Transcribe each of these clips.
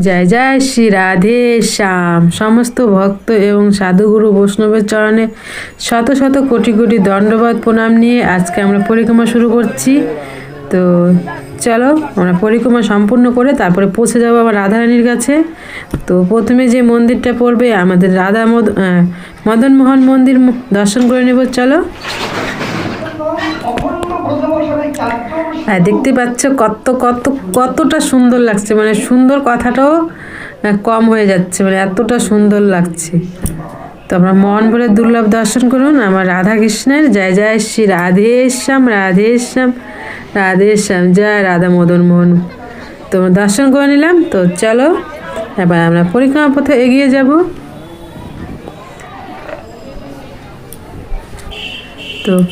জয় জয় শ্রী রাধে শ্যাম। সমস্ত ভক্ত এবং সাধুগুরু বৈষ্ণবের চরণে শত শত কোটি কোটি দণ্ডবাদ প্রণাম নিয়ে আজকে আমরা পরিক্রমা শুরু করছি। তো চলো আমরা পরিক্রমা সম্পূর্ণ করে তারপরে পৌঁছে যাব আমার রাধারানীর কাছে। তো প্রথমে যে মন্দিরটা পড়বে আমাদের রাধা মদ আহ, মদন মোহন মন্দির দর্শন করে নেব চলো হ্যাঁ দেখতে পাচ্ছ কত কত, কতটা সুন্দর লাগছে। মানে সুন্দর কথাটাও কম হয়ে যাচ্ছে। মানে এতটা সুন্দর লাগছে। তো আমরা মন ভরে দুর্লভ দর্শন করুন। আমার রাধা কৃষ্ণের জয় জয় শ্রী রাধেশ্যাম রাধেশ্যাম রাধেশ্যাম। জয় রাধা মদন মোহন। তো দর্শন করে নিলাম। তো চলো, এবার আমরা পরিক্রমা পথে এগিয়ে যাব।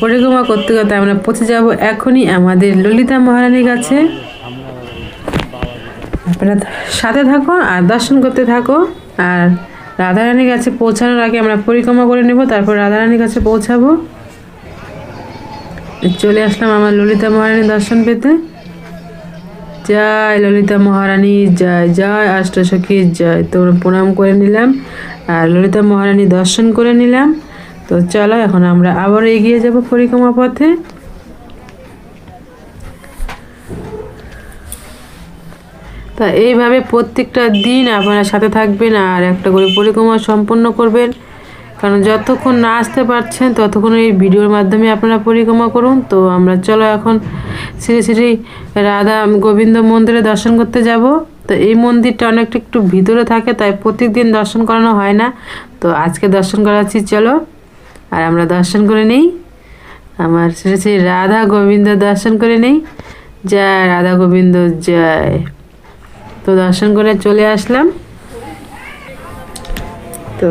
পরিক্রমা করতে করতে আমরা পৌঁছে যাব এখনই আমাদের ললিতা মহারানীর কাছে। আপনারা সাথে থাকো আর দর্শন করতে থাকো। আর রাধারানীর কাছে পৌঁছানোর আগে আমরা পরিক্রমা করে নেব, তারপর রাধারানীর কাছে পৌঁছাবো। চলে আসলাম আমার ললিতা মহারানীর দর্শন পেতে। জয় ললিতা মহারানী, জয় জয় অষ্টসখী, জয়। তোমরা প্রণাম করে নিলাম আর ললিতা মহারানী দর্শন করে নিলাম। তো চলো, এখন আমরা আবার এগিয়ে যাব পরিক্রমা পথে। তা এইভাবে প্রত্যেকটা দিন আপনারা সাথে থাকবেন আর একটা করে পরিক্রমা সম্পন্ন করবেন। কারণ যতক্ষণ না আসতে পারছেন, ততক্ষণ এই ভিডিওর মাধ্যমে আপনারা পরিক্রমা করুন। তো আমরা চলো এখন শ্রী শ্রী রাধা গোবিন্দ মন্দিরে দর্শন করতে যাব। তো এই মন্দিরটা অনেকটা একটু ভিতরে থাকে, তাই প্রত্যেক দিন দর্শন করানো হয় না। তো আজকে দর্শন করাচ্ছি, চলো। আর আমরা দর্শন করে নেই। আমার শ্রী শ্রী রাধা গোবিন্দ দর্শন করে নেই। জয় রাধা গোবিন্দ, জয়। তো দর্শন করে চলে আসলাম। তো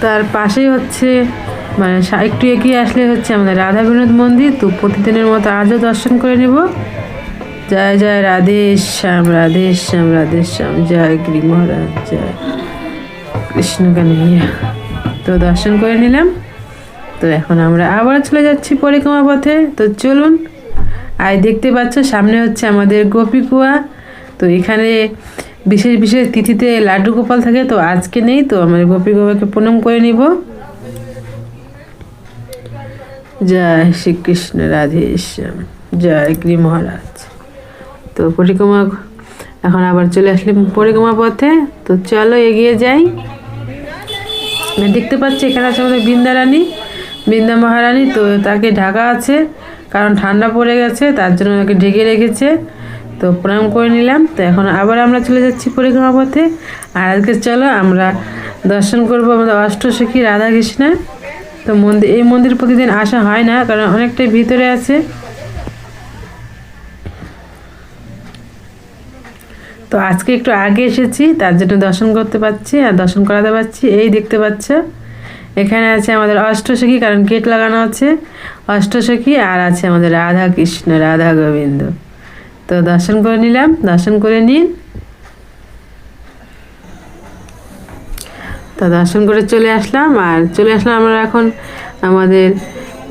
তার পাশেই হচ্ছে মানে একটু এগিয়ে আসলে হচ্ছে আমাদের রাধা বিনোদ মন্দির। তো প্রতিদিনের মতো আজও দর্শন করে নেব। জয় জয় রাধে শ্যাম রাধে শ্যাম রাধে শ্যাম। জয় গিরি মহারাজ, জয় কৃষ্ণ কানাইয়া। তো দর্শন করে নিলাম। তো এখন আমরা আবার চলে যাচ্ছি পরিক্রমা পথে। তো চলুন, আর দেখতে পাচ্ছ সামনে হচ্ছে আমাদের গোপীকুয়া তো এখানে বিশেষ বিশেষ তিথিতে লাড্ডু গোপাল থাকে, তো আজকে নেই, তো আমাদের গোপী গোপাকে প্রণাম করে নিব। জয় শ্রীকৃষ্ণ রাধে শ্যাম জয় গৃহ মহারাজ। তো পরিক্রমা, এখন আবার চলে আসলাম পরিক্রমা পথে। তো চলো এগিয়ে যাই। দেখতে পাচ্ছি এখানে আছে আমাদের বৃন্দা রানী বৃন্দা মহারানী, তো তাকে ঢাকা আছে, কারণ ঠান্ডা পড়ে গেছে, তার জন্য তাকে ঢেকে রেখেছে। তো প্রণাম করে নিলাম। তো এখন আবার আমরা চলে যাচ্ছি পরিক্রমা পথে। আর আজকে চলো আমরা দর্শন করব আমাদের অষ্টসখী রাধাকৃষ্ণের তো মন্দির এই মন্দির প্রতিদিন আসা হয় না, কারণ অনেকটাই ভিতরে আছে। তো আজকে একটু আগে এসেছি, তার জন্য দর্শন করতে পারছি, আর দর্শন করাতে পারছি, এই দেখতে পাচ্ছ। এখানে আছে আমাদের অষ্টসখী, কারণ গেট লাগানো আছে। অষ্টসখী, আর আছে আমাদের রাধা কৃষ্ণ রাধা গোবিন্দ। তো দর্শন করে নিলাম, দর্শন করে নিন। তো দর্শন করে চলে আসলাম, আর চলে আসলাম আমরা এখন আমাদের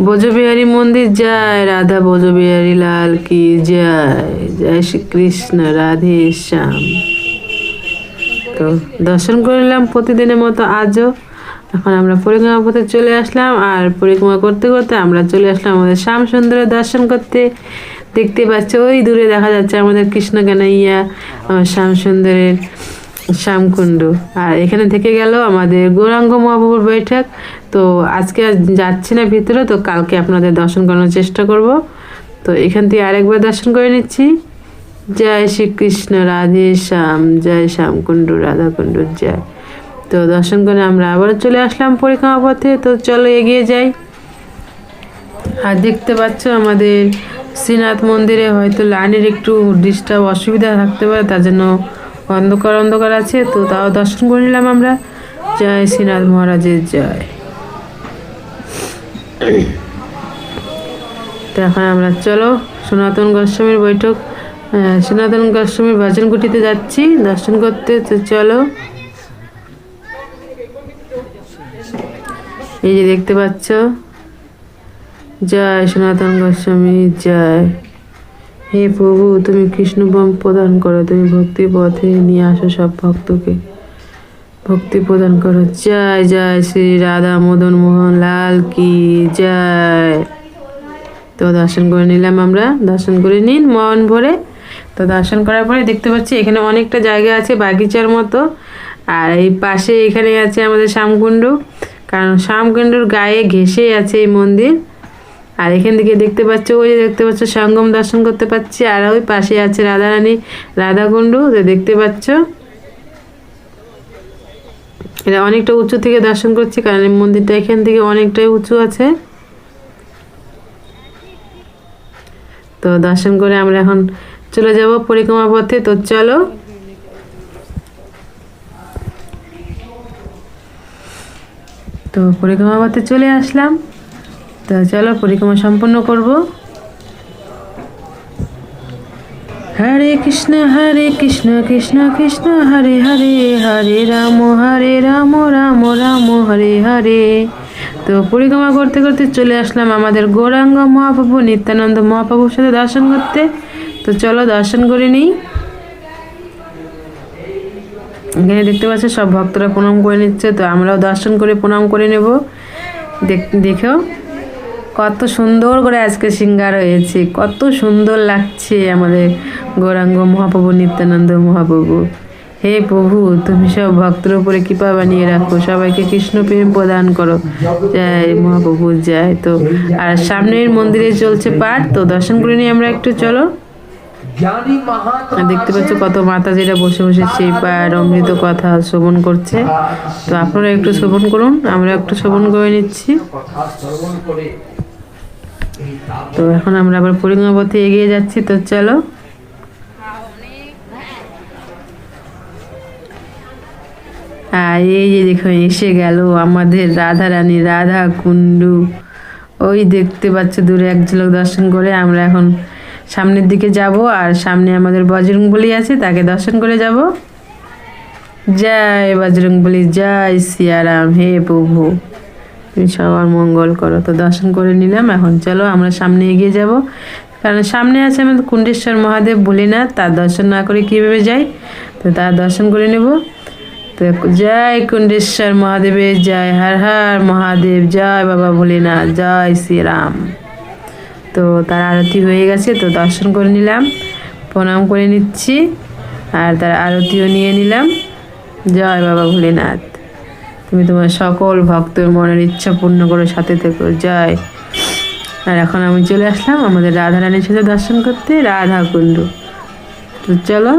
ব্রজবিহারী মন্দির। জয় রাধা ব্রজবিহারী লাল কি জয় জয় শ্রীকৃষ্ণ, রাধে শ্যাম। তো দর্শন করে নিলাম প্রতিদিনের মতো আজও। এখন আমরা পরিক্রমা পথে চলে আসলাম, আর পরিক্রমা করতে করতে আমরা চলে আসলাম আমাদের শ্যাম সুন্দরের দর্শন করতে। দেখতে পাচ্ছ, ওই দূরে দেখা যাচ্ছে আমাদের কৃষ্ণ কানাইয়া আমার শ্যাম সুন্দরের শ্যামকুণ্ড। আর এখানে থেকে গেল আমাদের গৌরাঙ্গ মহাপ্রভুর বৈঠক। তো আজকে যাচ্ছি না ভিতরে, তো কালকে আপনাদের দর্শন করানোর চেষ্টা করব। তো এখান থেকে আরেকবার দর্শন করে নিচ্ছি। জয় শ্রীকৃষ্ণ, রাধে শ্যাম, জয় শ্যামকুণ্ড, রাধাকুণ্ড, জয়। তো দর্শন করে আমরা আবার চলে আসলাম পরিক্রমা পথে। তো চলো এগিয়ে যাই। আর দেখতে পাচ্ছ আমাদের শ্রীনাথ মন্দিরে হয়তো লাইনের একটু ডিস্টার্ব অসুবিধা থাকতে পারে, তার জন্য অন্ধকার অন্ধকার আছে। তো তাও দর্শন করে নিলাম আমরা। জয় শ্রীনাথ মহারাজের জয়। তো এখন আমরা চলো সনাতন গোস্বামীর বৈঠক। সনাতন গোস্বামীর ভজন কুটিতে যাচ্ছি। দর্শন করতে তো চলো। এই যে দেখতে পাচ্ছ? জয় সনাতন গোস্বামী, জয়। হে প্রভু, তুমি কৃষ্ণ বম প্রদান করো, তুমি ভক্তি পথে নিয়ে আসো সব ভক্তকে। ভক্তি প্রদান করো। জয় জয় শ্রী রাধা মদন মোহন লাল কি জয়। তো দর্শন করে নিলাম আমরা। দর্শন করে নিন মন ভরে। তো দর্শন করার পরে দেখতে পাচ্ছি এখানে অনেকটা জায়গা আছে বাগিচার মতো। আর এই পাশে এখানে আছে আমাদের শ্যামকুণ্ড। কারণ শ্যামকুণ্ডর গায়ে ঘেসে আছে এই মন্দির। আর এখান থেকে দেখতে পাচ্ছ, ওই যে দেখতে পাচ্ছ, সঙ্গম দর্শন করতে পাচ্ছি, আর ওই পাশে আছে রাধারানী রাধাকুণ্ড তো দেখতে পাচ্ছ। এটা অনেকটা উঁচু থেকে দর্শন করছি, কারণ এই মন্দিরটা এখান থেকে অনেকটাই উঁচু আছে। তো দর্শন করে আমরা এখন চলে যাব পরিক্রমা পথে। তো চলো তো পরিক্রমা করতে চলে আসলাম। তো চলো পরিক্রমা সম্পন্ন করব। হরে কৃষ্ণ হরে কৃষ্ণ কৃষ্ণ কৃষ্ণ, হরে হরে হরে রাম হরে রাম রাম রাম, হরে হরে। তো পরিক্রমা করতে করতে চলে আসলাম আমাদের গৌরাঙ্গ মহাপ্রভু নিত্যানন্দ মহাপ্রভুর সাথে দর্শন করতে। তো চলো দর্শন করে নিই। এখানে দেখতে পাচ্ছ সব ভক্তরা প্রণাম করে নিচ্ছে, তো আমরাও দর্শন করে প্রণাম করে নেব। দেখ- দেখো কত সুন্দর করে আজকে সিঙ্গার হয়েছে, কত সুন্দর লাগছে আমাদের গৌরাঙ্গ মহাপ্রভু, নিত্যানন্দ মহাপ্রভু। হে প্রভু, তুমি সব ভক্তের উপরে কৃপা বানিয়ে রাখো, সবাইকে কৃষ্ণ প্রেম প্রদান করো। জয় মহাপ্রভু, জয়। তো আর সামনের মন্দিরে চলছে পাঠ, তো দর্শন করে নিয়ে আমরা একটু চলো। দেখতে পাচ্ছ কত মাতা যেটা বসে বসে সেই পায়ের অমৃত কথা শ্রবণ করছে। তো আপনারা একটু শ্রবণ করুন আমরা একটু শ্রবণ করে নিচ্ছি। তো এখন আমরা আবার পরিক্রমা পথে এগিয়ে যাচ্ছি তো চলো। আর এই যে দেখো এসে গেল আমাদের রাধা রানী রাধা কুণ্ডু। ওই দেখতে পাচ্ছ দূরে এক ঝলক দর্শন করে আমরা এখন সামনের দিকে যাব আর সামনে আমাদের বজরং বলি আছে, তাকে দর্শন করে যাব। জয় বজরং বলি জয় সিয়ারাম, হে প্রভু। তুমি সবার মঙ্গল করো। তো দর্শন করে নিলাম, এখন চলো আমরা সামনে এগিয়ে যাব। কারণ সামনে আছে আমাদের কুণ্ডেশ্বর মহাদেব বলি না তার দর্শন না করে কীভাবে যাই? তো তার দর্শন করে নেব। তো জয় কুণ্ডেশ্বর মহাদেবের, জয় হর হর মহাদেব, জয় বাবা ভোলেনাথ জয় শ্রীরাম তো তার আরতি হয়ে গেছে, তো দর্শন করে নিলাম, প্রণাম করে নিচ্ছি, আর তার আরতিও নিয়ে নিলাম। জয় বাবা ভোলেনাথ। তুমি তোমার সকল ভক্তের মনের ইচ্ছা পূর্ণ করে সাথে থেকো। জয়। আর এখন আমি চলে আসলাম আমাদের রাধা রানীর সাথে দর্শন করতে, রাধা কুণ্ড। তো চলো,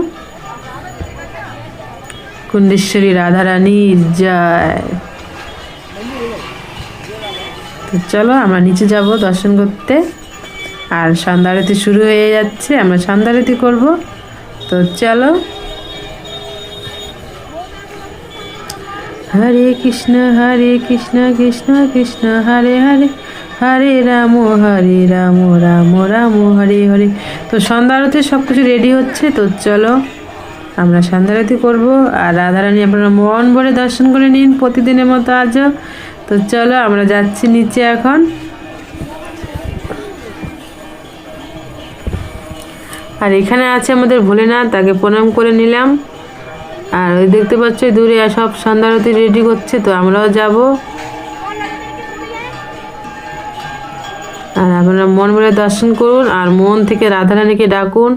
কুণ্ডেশ্বরী রাধা রানীর জয়। তো চলো আমরা নিচে যাব দর্শন করতে। আর সন্ধ্যা আরতি শুরু হয়ে যাচ্ছে, আমরা সন্ধ্যা আরতি করব। তো চলো। হরে কৃষ্ণ হরে কৃষ্ণ কৃষ্ণ কৃষ্ণ, হরে হরে হরে রাম হরে রাম রাম রাম, হরে হরে। তো সন্ধ্যা আরতি সব কিছু রেডি হচ্ছে, তো চলো। আমরা সন্ধ্যা আরতি করব আর রাধারানী আপনারা মন ভরে দর্শন করে নিন প্রতিদিনের মতো আজও। তো চলো, আমরা যাচ্ছি নিচে এখন। আর এখানে আছে আমাদের ভোলেনাথ, তাকে প্রণাম করে নিলাম। আর ওই দেখতে পাচ্ছ দূরে সব সন্ধ্যা আরতি রেডি করছে, তো আমরাও যাব। আর আপনারা মন ভরে দর্শন করুন, আর মন থেকে রাধারানীকে ডাকুন,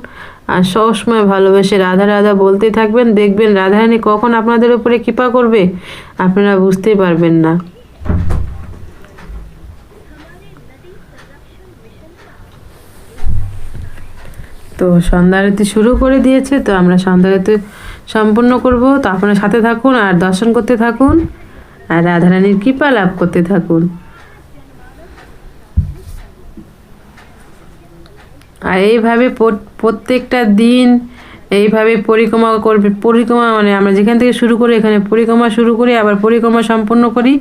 আর সবসময় ভালোবেসে রাধা রাধা বলতেই থাকবেন, দেখবেন রাধারানী কখন আপনাদের উপরে কৃপা করবে, আপনারা বুঝতেই পারবেন না। তো সন্ধ্যা আরতি শুরু করে দিয়েছে, তো আমরা সন্ধ্যা আরতি সম্পূর্ণ করব। তো আপনারা সাথে থাকুন আর দর্শন করতে থাকুন আর রাধারানীর কৃপা লাভ করতে থাকুন। আর এইভাবে প্রত্যেকটা দিন এইভাবে পরিক্রমা করবে, পরিক্রমা মানে আমরা যেখান থেকে শুরু করি এখানে পরিক্রমা শুরু করি, আবার পরিক্রমা সম্পন্ন করি।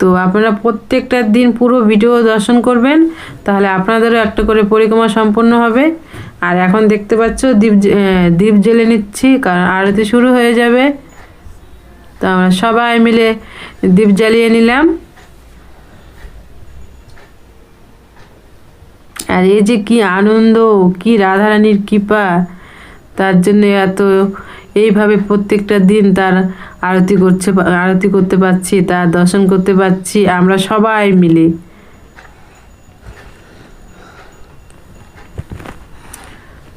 তো আপনারা প্রত্যেকটা দিন পুরো ভিডিও দর্শন করবেন, তাহলে আপনাদেরও একটা করে পরিক্রমা সম্পন্ন হবে। আর এখন দেখতে পাচ্ছ দ্বীপ দ্বীপ জেলে নিচ্ছি, কারণ আরতি শুরু হয়ে যাবে। তো আমরা সবাই মিলে দ্বীপ জ্বালিয়ে নিলাম। আর এই যে কি আনন্দ, কি রাধারানীর কৃপা, তার জন্য এত এইভাবে প্রত্যেকটা দিন তার আরতি করছে, আরতি করতে পারছি, তার দর্শন করতে পারছি, আমরা সবাই মিলে।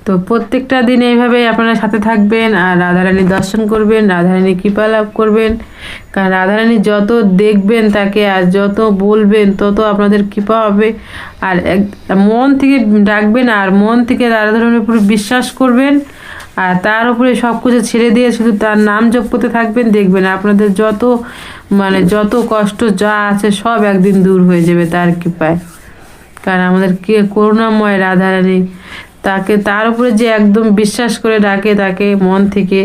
তো প্রত্যেকটা দিন এইভাবে আপনারা সাথে থাকবেন আর রাধারানীর দর্শন করবেন, রাধারানীর কৃপা লাভ করবেন। কারণ রাধারানী যত দেখবেন তাকে আর যত বলবেন তত আপনাদের কৃপা হবে। আর মন থেকে ডাকবেন আর মন থেকে রাধারণের উপরে বিশ্বাস করবেন। আর তার উপরে সব কিছু ছেড়ে দিয়ে শুধু তার নাম জপ করতে থাকবেন, দেখবেন আপনাদের যত মানে যত কষ্ট যা আছে সব একদিন দূর হয়ে যাবে তার কৃপায়। কারণ আমাদের কে করুণাময় রাধারানী তাকে তার উপরে যে একদম বিশ্বাস করে ডাকে তাকে মন থেকে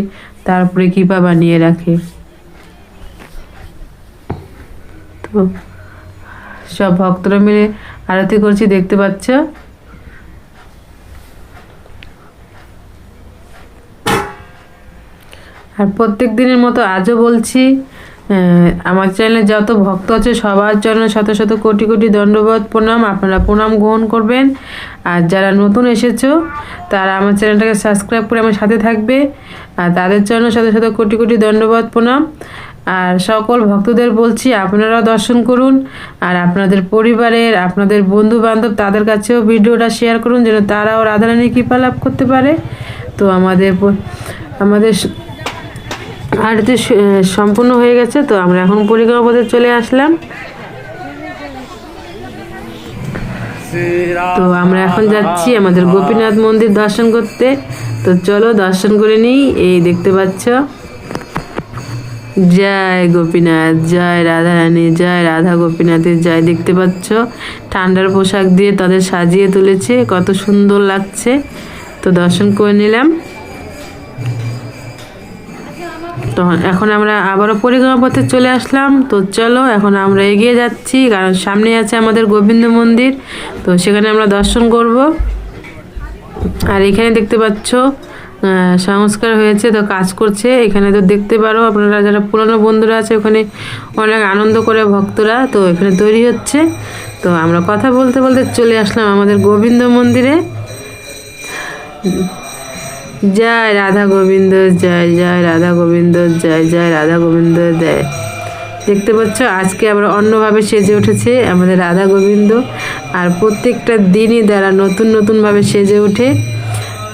তার উপরে কৃপা বানিয়ে রাখে। তো সব ভক্তরা মিলে আরতি করছি, দেখতে পাচ্ছ? আর প্রত্যেক দিনের মতো আজও বলছি আমার চ্যানেলে যত ভক্ত আছে সবার জন্য শত শত কোটি কোটি দণ্ডবোধ প্রণাম। আপনারা প্রণাম গ্রহণ করবেন। আর যারা নতুন এসেছ, তারা আমার চ্যানেলটাকে সাবস্ক্রাইব করে আমার সাথে থাকবে। আর তাদের জন্য শত শত কোটি কোটি দণ্ডবোধ প্রণাম। আর সকল ভক্তদের বলছি, আপনারাও দর্শন করুন। আর আপনাদের পরিবারের, আপনাদের বন্ধু বান্ধব তাদের কাছেও ভিডিওটা শেয়ার করুন, যেন তারাও রাধারানীর কৃপা লাভ করতে পারে। তো আমাদের আমাদের আরতি সম্পূর্ণ হয়ে গেছে, তো আমরা এখন পরিক্রমা পথে চলে আসলাম। তো আমরা এখন যাচ্ছি আমাদের গোপীনাথ মন্দির দর্শন করতে। তো চলো দর্শন করে নিই, এই দেখতে পাচ্ছ। জয় গোপীনাথ, জয় রাধারানী, জয় রাধা গোপীনাথের জয় দেখতে পাচ্ছ। ঠান্ডার পোশাক দিয়ে তাদের সাজিয়ে তুলেছে, কত সুন্দর লাগছে। তো দর্শন করে নিলাম। তো এখন আমরা আবারও পরিক্রমা পথে চলে আসলাম। তো চলো, এখন আমরা এগিয়ে যাচ্ছি, কারণ সামনে আছে আমাদের গোবিন্দ মন্দির। তো সেখানে আমরা দর্শন করব। আর এখানে দেখতে পাচ্ছ সংস্কার হয়েছে, তো কাজ করছে। এখানে তো দেখতে পারো, আপনারা যারা পুরনো বন্ধুরা আছে, ওখানে অনেক আনন্দ করে ভক্তরা, তো এখানে তৈরি হচ্ছে। তো আমরা কথা বলতে বলতে চলে আসলাম আমাদের গোবিন্দ মন্দিরে। জয় রাধা গোবিন্দ, জয় জয় রাধা গোবিন্দ, জয় জয় রাধা গোবিন্দ, জয়। দেখতে পাচ্ছ, আজকে আবার অন্যভাবে সেজে উঠেছে আমাদের রাধা গোবিন্দ। আর প্রত্যেকটা দিনই তারা নতুন নতুনভাবে সেজে ওঠে।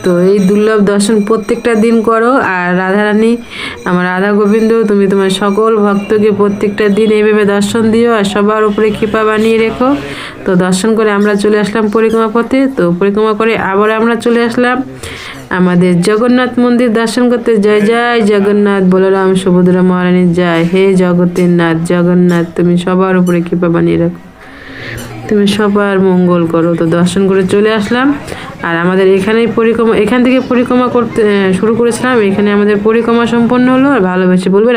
তো এই দুর্লভ দর্শন প্রত্যেকটা দিন করো। আর রাধারানী, আমার রাধা গোবিন্দ, তুমি তোমার সকল ভক্তকে প্রত্যেকটা দিন এইভাবে দর্শন দিও আর সবার উপরে কৃপা বানিয়ে রেখো। তো দর্শন করে আমরা চলে আসলাম পরিক্রমা পথে। তো পরিক্রমা করে আবার আমরা চলে আসলাম। আমাদের জগন্নাথ মন্দির দর্শন করতে জয় জয় জগন্নাথ বলরাম সুভদ্রা মহারানীর জয়। হে জগতের নাথ জগন্নাথ, তুমি সবার উপরে কৃপা বানিয়ে রাখো। তুমি সবার মঙ্গল করো। তো দর্শন করে চলে আসলাম। আর আমাদের এখানেই পরিক্রমা, এখান থেকে পরিক্রমা করতে শুরু করেছিলাম। এখানে আমাদের পরিক্রমা সম্পন্ন হলো। আর ভালোবেসে বলবে